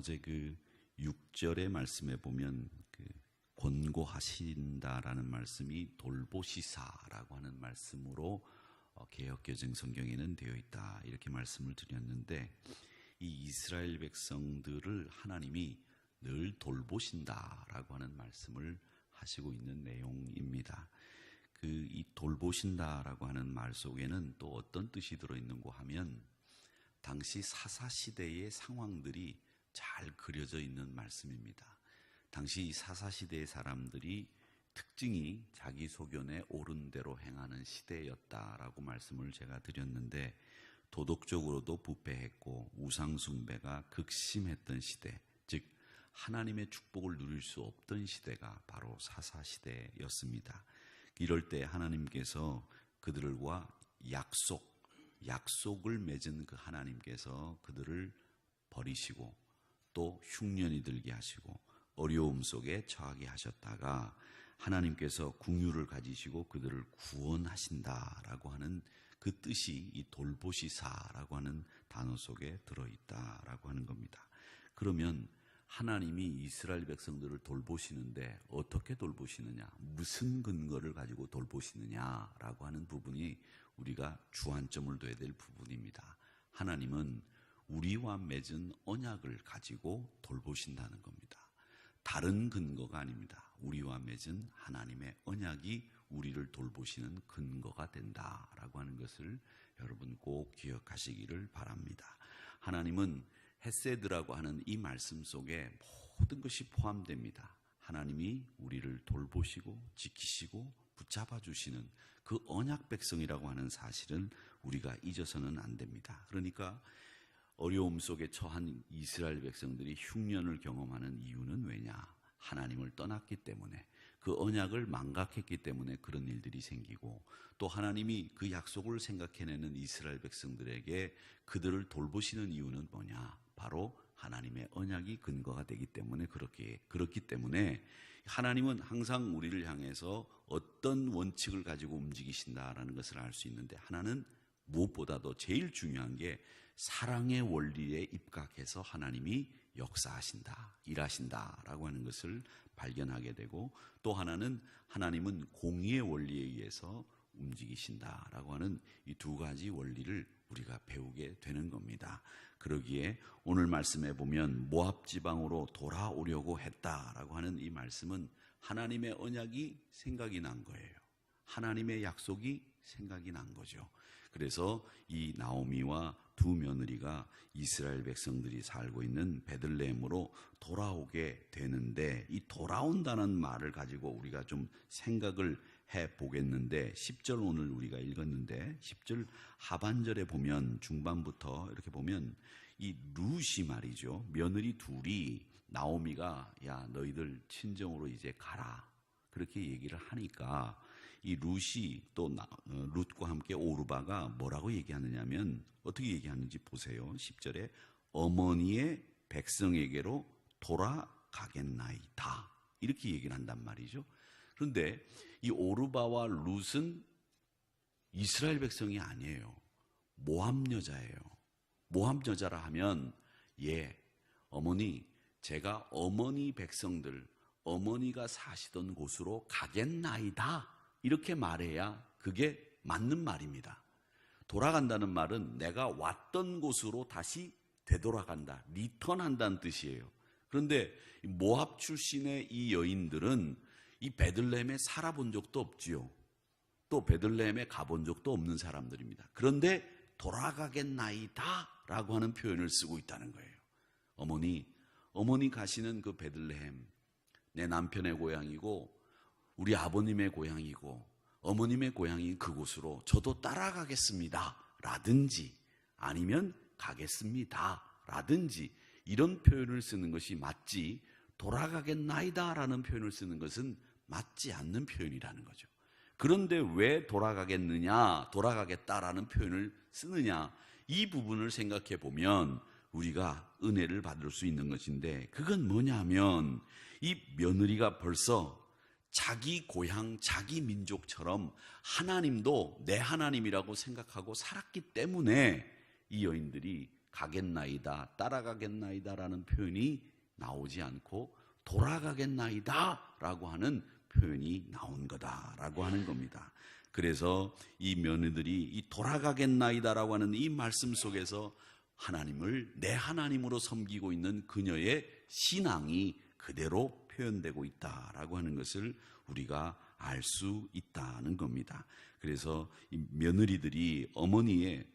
어제 그 6절의 말씀에 보면 그 권고하신다라는 말씀이 돌보시사라고 하는 말씀으로 어, 개혁개정 성경에는 되어 있다 이렇게 말씀을 드렸는데 이 이스라엘 백성들을 하나님이 늘 돌보신다라고 하는 말씀을 하시고 있는 내용입니다. 그 이 돌보신다라고 하는 말 속에는 또 어떤 뜻이 들어 있는고 하면 당시 사사 시대의 상황들이 잘 그려져 있는 말씀입니다. 당시 사사 시대의 사람들이 특징이 자기 소견에 옳은 대로 행하는 시대였다라고 말씀을 제가 드렸는데 도덕적으로도 부패했고 우상 숭배가 극심했던 시대, 즉 하나님의 축복을 누릴 수 없던 시대가 바로 사사 시대였습니다. 이럴 때 하나님께서 그들과 약속, 약속을 맺은 그 하나님께서 그들을 버리시고 또 흉년이 들게 하시고 어려움 속에 처하게 하셨다가 하나님께서 궁유를 가지시고 그들을 구원하신다라고 하는 그 뜻이 이 돌보시사라고 하는 단어 속에 들어있다라고 하는 겁니다. 그러면 하나님이 이스라엘 백성들을 돌보시는데 어떻게 돌보시느냐, 무슨 근거를 가지고 돌보시느냐라고 하는 부분이 우리가 주안점을 둬야 될 부분입니다. 하나님은 우리와 맺은 언약을 가지고 돌보신다는 겁니다. 다른 근거가 아닙니다. 우리와 맺은 하나님의 언약이 우리를 돌보시는 근거가 된다라고 하는 것을 여러분 꼭 기억하시기를 바랍니다. 하나님은 헤세드라고 하는 이 말씀 속에 모든 것이 포함됩니다. 하나님이 우리를 돌보시고 지키시고 붙잡아 주시는 그 언약 백성이라고 하는 사실은 우리가 잊어서는 안 됩니다. 그러니까 어려움 속에 처한 이스라엘 백성들이 흉년을 경험하는 이유는 왜냐? 하나님을 떠났기 때문에 그 언약을 망각했기 때문에 그런 일들이 생기고 또 하나님이 그 약속을 생각해내는 이스라엘 백성들에게 그들을 돌보시는 이유는 뭐냐? 바로 하나님의 언약이 근거가 되기 때문에 그렇게 그렇기 때문에 하나님은 항상 우리를 향해서 어떤 원칙을 가지고 움직이신다라는 것을 알 수 있는데 하나는 무엇보다도 제일 중요한 게 사랑의 원리에 입각해서 하나님이 역사하신다, 일하신다라고 하는 것을 발견하게 되고 또 하나는 하나님은 공의의 원리에 의해서 움직이신다라고 하는 이 두 가지 원리를 우리가 배우게 되는 겁니다. 그러기에 오늘 말씀에 보면 모압 지방으로 돌아오려고 했다라고 하는 이 말씀은 하나님의 언약이 생각이 난 거예요. 하나님의 약속이 생각이 난 거죠. 그래서 이 나오미와 두 며느리가 이스라엘 백성들이 살고 있는 베들레헴으로 돌아오게 되는데 이 돌아온다는 말을 가지고 우리가 좀 생각을 해 보겠는데 10절 오늘 우리가 읽었는데 10절 하반절에 보면 중반부터 이렇게 보면 이 루시 말이죠. 며느리 둘이 나오미가 야 너희들 친정으로 이제 가라. 그렇게 얘기를 하니까 이 루시 또 어, 룻과 함께 오르바가 뭐라고 얘기하느냐면 어떻게 얘기하는지 보세요. 10절에 어머니의 백성에게로 돌아가겠나이다. 이렇게 얘기를 한단 말이죠. 그런데 이 오르바와 룻은 이스라엘 백성이 아니에요. 모함 여자예요. 모함 여자라 하면 예, 어머니 제가 어머니 백성들 어머니가 사시던 곳으로 가겠나이다. 이렇게 말해야 그게 맞는 말입니다. 돌아간다는 말은 내가 왔던 곳으로 다시 되돌아간다. 리턴한다는 뜻이에요. 그런데 모압 출신의 이 여인들은 이 베들레헴에 살아본 적도 없지요. 또 베들레헴에 가본 적도 없는 사람들입니다. 그런데 돌아가겠나이다 라고 하는 표현을 쓰고 있다는 거예요. 어머니, 어머니 가시는 그 베들레헴, 내 남편의 고향이고 우리 아버님의 고향이고 어머님의 고향인 그곳으로 저도 따라가겠습니다. 라든지 아니면 가겠습니다. 라든지 이런 표현을 쓰는 것이 맞지 돌아가겠나이다 라는 표현을 쓰는 것은 맞지 않는 표현이라는 거죠. 그런데 왜 돌아가겠느냐, 돌아가겠다라는 표현을 쓰느냐, 이 부분을 생각해 보면 우리가 은혜를 받을 수 있는 것인데, 그건 뭐냐면, 이 며느리가 벌써 자기 고향, 자기 민족처럼 하나님도 내 하나님이라고 생각하고 살았기 때문에 이 여인들이 가겠나이다, 따라가겠나이다라는 표현이 나오지 않고 돌아가겠나이다라고 하는 표현이 나온 거다라고 하는 겁니다. 그래서 이 며느들이 이 돌아가겠나이다라고 하는 이 말씀 속에서 하나님을 내 하나님으로 섬기고 있는 그녀의 신앙이 그대로 표현되고 있다라고 하는 것을 우리가 알 수 있다는 겁니다. 그래서 이 며느리들이 어머니의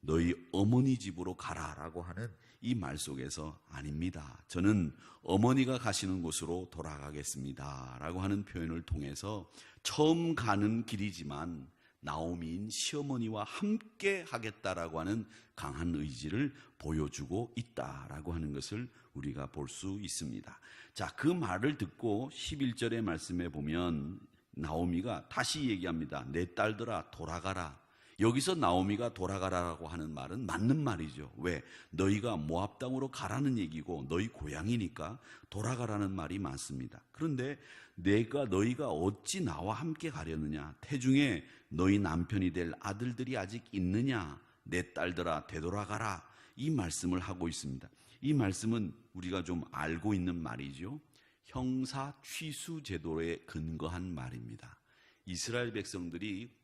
너희 어머니 집으로 가라라고 하는 이 말 속에서 아닙니다. 저는 어머니가 가시는 곳으로 돌아가겠습니다라고 하는 표현을 통해서 처음 가는 길이지만 나오미인 시어머니와 함께 하겠다라고 하는 강한 의지를 보여주고 있다라고 하는 것을 우리가 볼 수 있습니다. 자, 그 말을 듣고 11절의 말씀에 보면 나오미가 다시 얘기합니다. 내 딸들아 돌아가라. 여기서 나오미가 돌아가라라고 하는 말은 맞는 말이죠. 왜? 너희가 모압 땅으로 가라는 얘기고 너희 고향이니까 돌아가라는 말이 맞습니다. 그런데 내가 너희가 어찌 나와 함께 가려느냐? 태중에 너희 남편이 될 아들들이 아직 있느냐? 내 딸들아 되돌아가라. 이 말씀을 하고 있습니다. 이 말씀은 우리가 좀 알고 있는 말이죠. 형사 취수 제도에 근거한 말입니다. 이스라엘 백성들이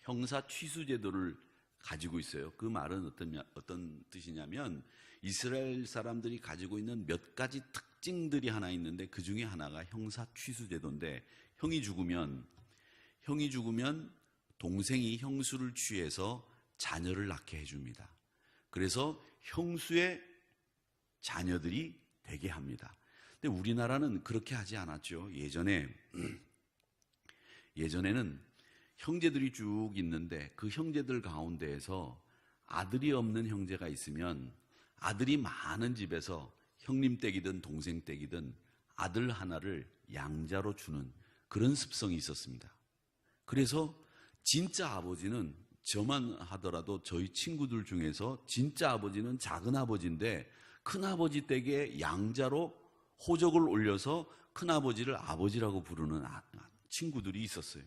형사 취수 제도를 가지고 있어요. 그 말은 어떤, 어떤 뜻이냐면 이스라엘 사람들이 가지고 있는 몇 가지 특징들이 하나 있는데 그 중에 하나가 형사 취수 제도인데 형이 죽으면 형이 죽으면 동생이 형수를 취해서 자녀를 낳게 해줍니다. 그래서 형수의 자녀들이 되게 합니다. 근데 우리나라는 그렇게 하지 않았죠. 예전에 예전에는 형제들이 쭉 있는데 그 형제들 가운데에서 아들이 없는 형제가 있으면 아들이 많은 집에서 형님 댁이든 동생 댁이든 아들 하나를 양자로 주는 그런 습성이 있었습니다. 그래서 진짜 아버지는 저만 하더라도 저희 친구들 중에서 진짜 아버지는 작은 아버지인데 큰 아버지 댁에 양자로 호적을 올려서 큰 아버지를 아버지라고 부르는 아- 친구들이 있었어요.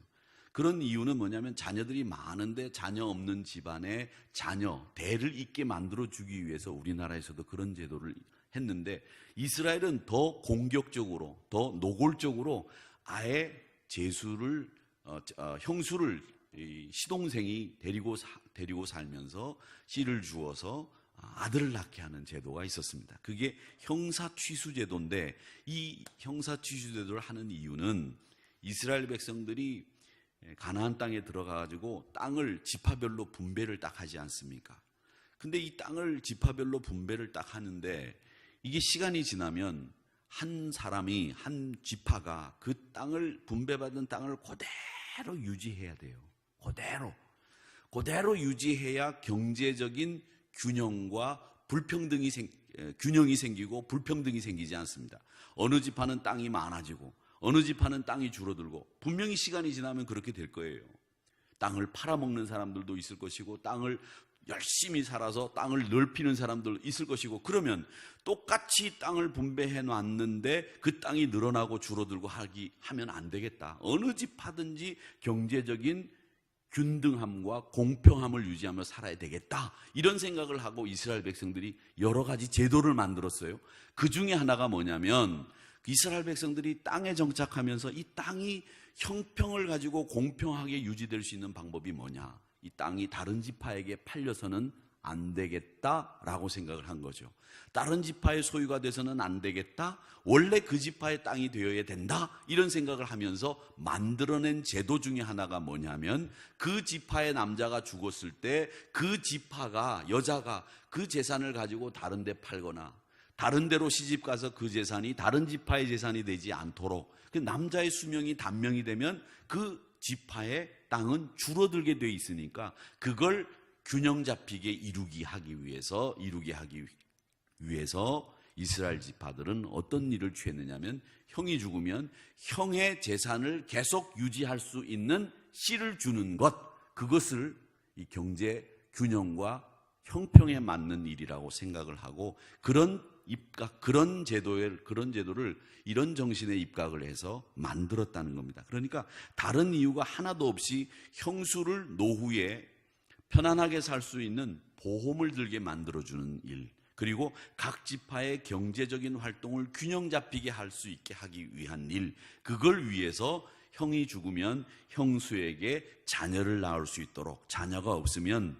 그런 이유는 뭐냐면 자녀들이 많은데 자녀 없는 집안에 자녀 대를 잇게 만들어 주기 위해서 우리나라에서도 그런 제도를 했는데 이스라엘은 더 공격적으로 더 노골적으로 아예 어, 형수를 이 시동생이 데리고 사- 데리고 살면서 씨를 주어서 아들을 낳게 하는 제도가 있었습니다. 그게 형사 취수 제도인데 이 형사 취수 제도를 하는 이유는 이스라엘 백성들이 가나안 땅에 들어가 가지고 땅을 지파별로 분배를 딱 하지 않습니까? 근데 이 땅을 지파별로 분배를 딱 하는데 이게 시간이 지나면 한 사람이 한 지파가 그 땅을 분배받은 땅을 그대로 유지해야 돼요. 그대로. 그대로 유지해야 경제적인 균형과 불평등이 생, 에, 균형이 생기고 불평등이 생기지 않습니다. 어느 집하는 땅이 많아지고 어느 집하는 땅이 줄어들고 분명히 시간이 지나면 그렇게 될 거예요. 땅을 팔아먹는 사람들도 있을 것이고 땅을 열심히 살아서 땅을 넓히는 사람들 있을 것이고 그러면 똑같이 땅을 분배해 놨는데 그 땅이 늘어나고 줄어들고 하기 하면 안 되겠다. 어느 집 하든지 경제적인 균등함과 공평함을 유지하며 살아야 되겠다. 이런 생각을 하고 이스라엘 백성들이 여러 가지 제도를 만들었어요. 그 중에 하나가 뭐냐면 이스라엘 백성들이 땅에 정착하면서 이 땅이 형평을 가지고 공평하게 유지될 수 있는 방법이 뭐냐? 이 땅이 다른 지파에게 팔려서는 안 되겠다라고 생각을 한 거죠. 다른 지파의 소유가 돼서는 안 되겠다. 원래 그 지파의 땅이 되어야 된다. 이런 생각을 하면서 만들어낸 제도 중에 하나가 뭐냐면 그 지파의 남자가 죽었을 때 그 지파가 여자가 그 재산을 가지고 다른 데 팔거나 다른 데로 시집 가서 그 재산이 다른 지파의 재산이 되지 않도록 그 남자의 수명이 단명이 되면 그 지파의 땅은 줄어들게 돼 있으니까 그걸 균형 잡히게 이루기 하기 위해서 이루게 하기 위해서 이스라엘 지파들은 어떤 일을 취했느냐면 형이 죽으면 형의 재산을 계속 유지할 수 있는 씨를 주는 것. 그것을 이 경제 균형과 형평에 맞는 일이라고 생각을 하고 그런 입각 그런 제도에 그런 제도를 이런 정신에 입각을 해서 만들었다는 겁니다. 그러니까 다른 이유가 하나도 없이 형수를 노후에 편안하게 살 수 있는 보험을 들게 만들어 주는 일, 그리고 각 지파의 경제적인 활동을 균형 잡히게 할 수 있게 하기 위한 일, 그걸 위해서 형이 죽으면 형수에게 자녀를 낳을 수 있도록, 자녀가 없으면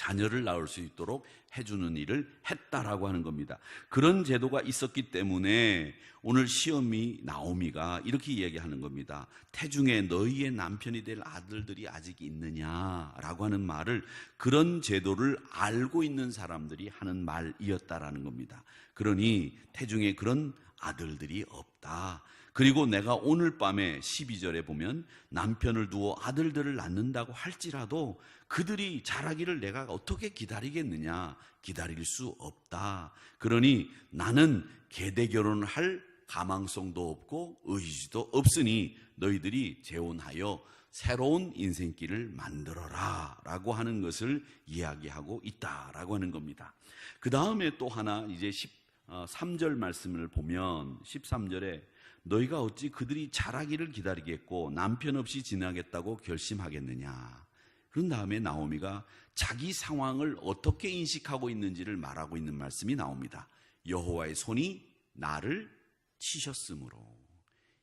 자녀를 낳을 수 있도록 해주는 일을 했다라고 하는 겁니다. 그런 제도가 있었기 때문에 오늘 시험이 나오미가 이렇게 이야기하는 겁니다. 태중에 너희의 남편이 될 아들들이 아직 있느냐라고 하는 말을 그런 제도를 알고 있는 사람들이 하는 말이었다라는 겁니다. 그러니 태중에 그런 아들들이 없다. 그리고 내가 오늘 밤에 12절에 보면 남편을 두어 아들들을 낳는다고 할지라도 그들이 자라기를 내가 어떻게 기다리겠느냐? 기다릴 수 없다. 그러니 나는 계대 결혼을 할 가망성도 없고 의지도 없으니 너희들이 재혼하여 새로운 인생길을 만들어라 라고 하는 것을 이야기하고 있다라고 하는 겁니다. 그 다음에 또 하나 이제 13절 말씀을 보면 13절에 너희가 어찌 그들이 자라기를 기다리겠고 남편 없이 지나겠다고 결심하겠느냐. 그런 다음에 나오미가 자기 상황을 어떻게 인식하고 있는지를 말하고 있는 말씀이 나옵니다. 여호와의 손이 나를 치셨으므로.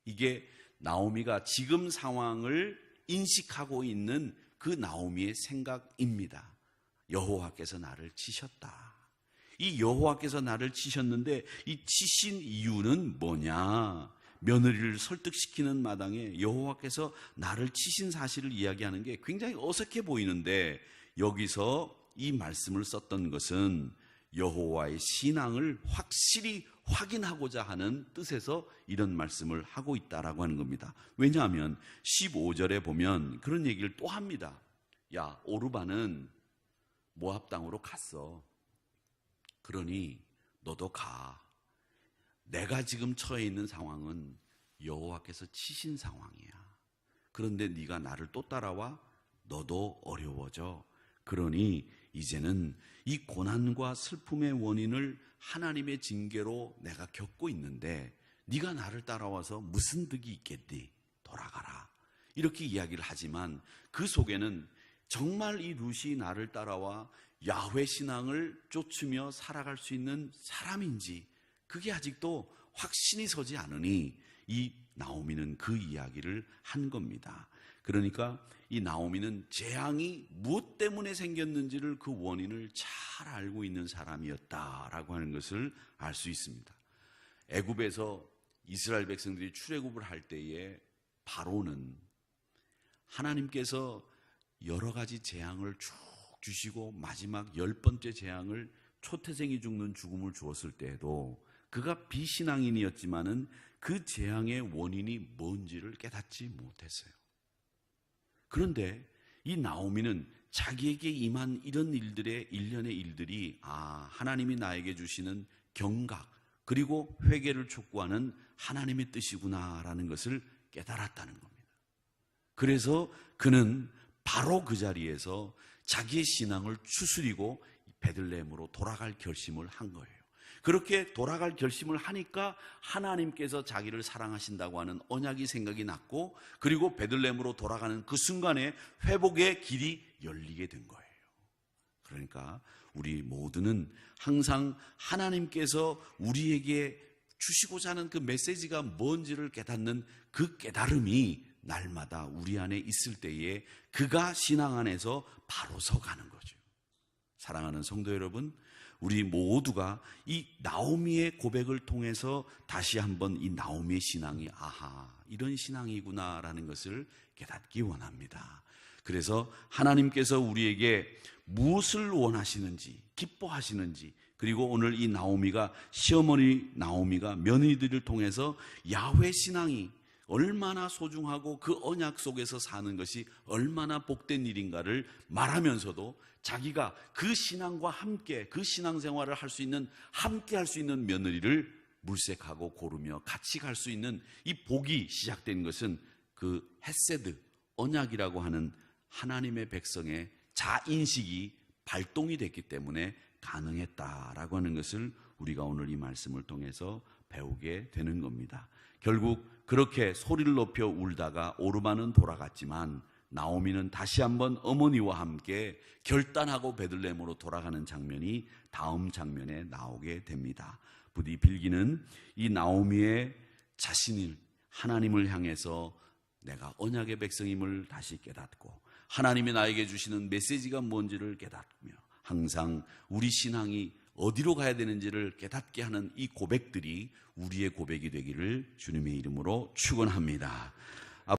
이게 나오미가 지금 상황을 인식하고 있는 그 나오미의 생각입니다. 여호와께서 나를 치셨다. 이 여호와께서 나를 치셨는데 이 치신 이유는 뭐냐? 며느리를 설득시키는 마당에 여호와께서 나를 치신 사실을 이야기하는 게 굉장히 어색해 보이는데 여기서 이 말씀을 썼던 것은 여호와의 신앙을 확실히 확인하고자 하는 뜻에서 이런 말씀을 하고 있다라고 하는 겁니다. 왜냐하면 15절에 보면 그런 얘기를 또 합니다. 야, 오르바는 모압 땅으로 갔어. 그러니 너도 가. 내가 지금 처해 있는 상황은 여호와께서 치신 상황이야. 그런데 네가 나를 또 따라와 너도 어려워져. 그러니 이제는 이 고난과 슬픔의 원인을 하나님의 징계로 내가 겪고 있는데 네가 나를 따라와서 무슨 득이 있겠니? 돌아가라. 이렇게 이야기를 하지만 그 속에는 정말 이 루시 나를 따라와 야훼 신앙을 쫓으며 살아갈 수 있는 사람인지 그게 아직도 확신이 서지 않으니 이 나오미는 그 이야기를 한 겁니다. 그러니까 이 나오미는 재앙이 무엇 때문에 생겼는지를 그 원인을 잘 알고 있는 사람이었다라고 하는 것을 알 수 있습니다. 애굽에서 이스라엘 백성들이 출애굽을 할 때에 바로는 하나님께서 여러 가지 재앙을 쭉 주시고 마지막 열 번째 재앙을 초태생이 죽는 죽음을 주었을 때에도 그가 비신앙인이었지만은 그 재앙의 원인이 뭔지를 깨닫지 못했어요. 그런데 이 나오미는 자기에게 임한 이런 일들의 일련의 일들이 아, 하나님이 나에게 주시는 경각 그리고 회개를 촉구하는 하나님의 뜻이구나라는 것을 깨달았다는 겁니다. 그래서 그는 바로 그 자리에서 자기의 신앙을 추스리고 베들레헴으로 돌아갈 결심을 한 거예요. 그렇게 돌아갈 결심을 하니까 하나님께서 자기를 사랑하신다고 하는 언약이 생각이 났고 그리고 베들렘으로 돌아가는 그 순간에 회복의 길이 열리게 된 거예요. 그러니까 우리 모두는 항상 하나님께서 우리에게 주시고자 하는 그 메시지가 뭔지를 깨닫는 그 깨달음이 날마다 우리 안에 있을 때에 그가 신앙 안에서 바로 서가는 거죠. 사랑하는 성도 여러분, 우리 모두가 이 나오미의 고백을 통해서 다시 한번 이 나오미의 신앙이 아하, 이런 신앙이구나라는 것을 깨닫기 원합니다. 그래서 하나님께서 우리에게 무엇을 원하시는지, 기뻐하시는지, 그리고 오늘 이 나오미가 시어머니 나오미가 며느리들을 통해서 야훼 신앙이 얼마나 소중하고 그 언약 속에서 사는 것이 얼마나 복된 일인가를 말하면서도 자기가 그 신앙과 함께 그 신앙생활을 할 수 있는 함께 할 수 있는 며느리를 물색하고 고르며 같이 갈 수 있는 이 복이 시작된 것은 그 헤세드 언약이라고 하는 하나님의 백성의 자인식이 발동이 됐기 때문에 가능했다라고 하는 것을 우리가 오늘 이 말씀을 통해서 배우게 되는 겁니다. 결국 그렇게 소리를 높여 울다가 오르마는 돌아갔지만 나오미는 다시 한번 어머니와 함께 결단하고 베들레헴으로 돌아가는 장면이 다음 장면에 나오게 됩니다. 부디 빌기는 이 나오미의 자신을 하나님을 향해서 내가 언약의 백성임을 다시 깨닫고 하나님이 나에게 주시는 메시지가 뭔지를 깨닫며 항상 우리 신앙이 어디로 가야 되는지를 깨닫게 하는 이 고백들이 우리의 고백이 되기를 주님의 이름으로 축원합니다.